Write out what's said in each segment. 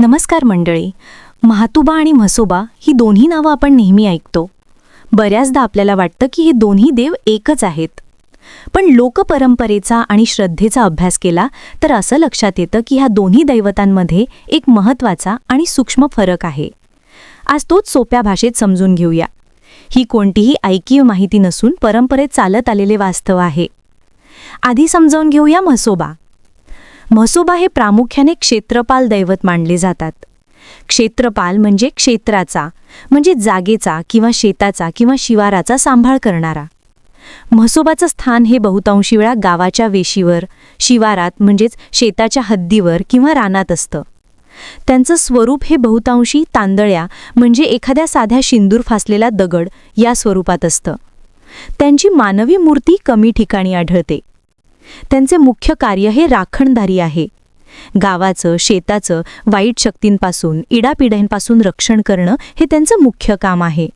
नमस्कार मंडळी. महातुबा आणि म्हसोबा ही दोन्ही नावं आपण नेहमी ऐकतो. बऱ्याचदा आपल्याला वाटतं की हे दोन्ही देव एकच आहेत. पण लोकपरंपरेचा आणि श्रद्धेचा अभ्यास केला तर असं लक्षात येतं की ह्या दोन्ही दैवतांमध्ये एक महत्त्वाचा आणि सूक्ष्म फरक आहे. आज तोच सोप्या भाषेत समजून घेऊया. ही कोणतीही ऐकीव माहिती नसून परंपरेत चालत आलेले वास्तव आहे. आधी समजावून घेऊया म्हसोबा. म्हसोबा हे प्रामुख्याने क्षेत्रपाल दैवत मानले जातात. क्षेत्रपाल म्हणजे क्षेत्राचा म्हणजे जागेचा किंवा शेताचा किंवा शिवाराचा सांभाळ करणारा. म्हसोबाचं स्थान हे बहुतांशी वेळा गावाच्या वेशीवर शिवारात म्हणजेच शेताच्या हद्दीवर किंवा रानात असतं. त्यांचं स्वरूप हे बहुतांशी तांदळ्या म्हणजे एखाद्या साध्या शिंदूर फासलेला दगड या स्वरूपात असतं. त्यांची मानवी मूर्ती कमी ठिकाणी आढळते. त्यांचे मुख्य कार्य हे राखणदारी आहे. गावाचं शेताचं वाईट शक्तींपासून इडापिढ्यांपासून रक्षण करणं हे त्यांचं मुख्य काम आहे.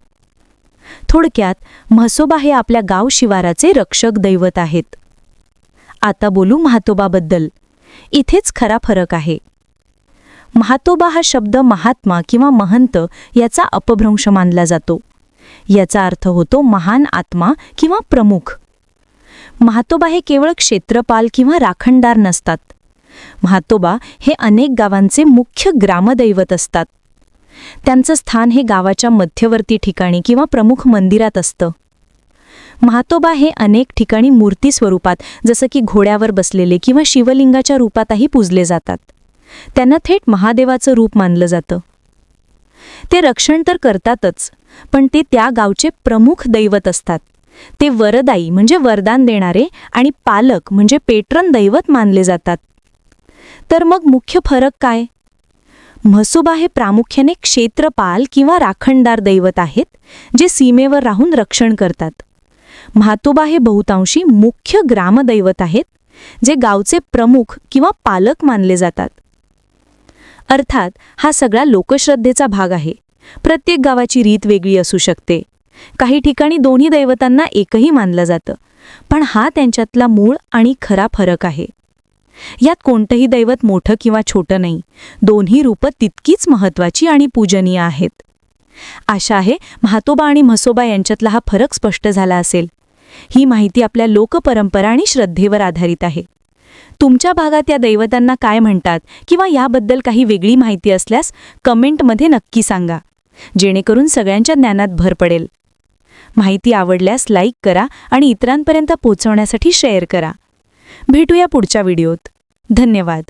थोडक्यात म्हसोबा हे आपल्या गाव शिवाराचे रक्षक दैवत आहेत. आता बोलू महातोबाबद्दल. इथेच खरा फरक आहे. महातोबा हा शब्द महात्मा किंवा महंत याचा अपभ्रंश मानला जातो. याचा अर्थ होतो महान आत्मा किंवा प्रमुख. महातोबा हे केवळ क्षेत्रपाल किंवा राखणदार नसतात. महातोबा हे अनेक गावांचे मुख्य ग्रामदैवत असतात. त्यांचं स्थान हे गावाच्या मध्यवर्ती ठिकाणी किंवा प्रमुख मंदिरात असतं. महातोबा हे अनेक ठिकाणी मूर्ती स्वरूपात जसं की घोड्यावर बसलेले किंवा शिवलिंगाच्या रूपातही पूजले जातात. त्यांना थेट महादेवाचं रूप मानलं जातं. ते रक्षण तर करतातच पण ते त्या गावचे प्रमुख दैवत असतात. ते वरदाई म्हणजे वरदान देणारे आणि पालक म्हणजे पेट्रन दैवत मानले जातात. तर मग मुख्य फरक काय? म्हसोबा हे प्रामुख्याने क्षेत्रपाल किंवा राखणदार दैवत आहेत जे सीमेवर राहून रक्षण करतात. म्हातोबा हे बहुतांशी मुख्य ग्रामदैवत आहेत जे गावचे प्रमुख किंवा पालक मानले जातात. अर्थात हा सगळा लोकश्रद्धेचा भाग आहे. प्रत्येक गावाची रीत वेगळी असू शकते. काही ठिकाणी दोन्ही दैवतांना एकही मानलं जातं. पण हा त्यांच्यातला मूळ आणि खरा फरक आहे. यात कोणतंही दैवत मोठं किंवा छोटं नाही. दोन्ही रूपं तितकीच महत्त्वाची आणि पूजनीय आहेत. आशा आहे म्हातोबा आणि म्हसोबा यांच्यातला हा फरक स्पष्ट झाला असेल. ही माहिती आपल्या लोकपरंपरा आणि श्रद्धेवर आधारित आहे. तुमच्या भागात या दैवतांना काय म्हणतात किंवा याबद्दल काही वेगळी माहिती असल्यास कमेंटमध्ये नक्की सांगा. जेणेकरून सगळ्यांच्या ज्ञानात भर पडेल. माहिती आवडल्यास लाईक करा आणि इतरांपर्यंत पोहोचवण्यासाठी शेअर करा. भेटूया पुढच्या व्हिडिओत. धन्यवाद.